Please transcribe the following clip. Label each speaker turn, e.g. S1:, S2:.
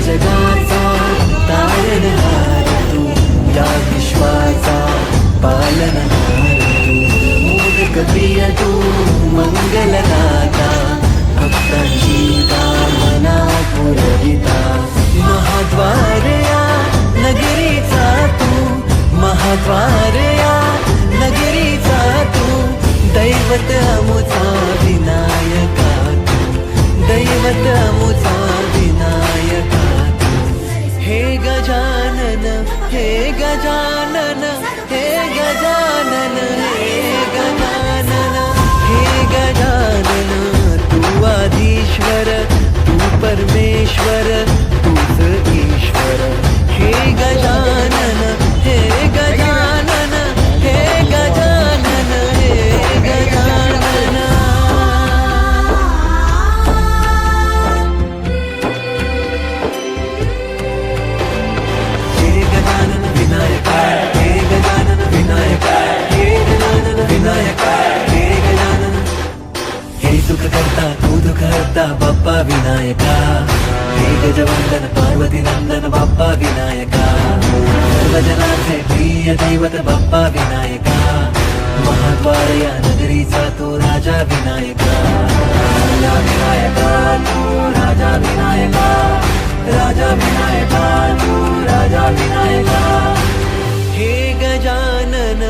S1: जगाचा तारणहार तू या विश्वाचा पालनहार तू मोदक प्रिय तू मंगलदाता भक्तांची मना पुरविता महाद्वारया नगरीचा तू महाद्वारया नगरीचा तू. दैवत अमुचा विनायका तू. दैवत अमुचा करता सुख करता तू बाप्पा विनायका. हे गजवंदन पार्वती नंदन बाप्पा विनायका. सर्वजनांचे प्रिय दैवत बाप्पा विनायका. महाद्वार या नगरीचा तो राजा विनायका. राजा विनायका तू राजा विनायका.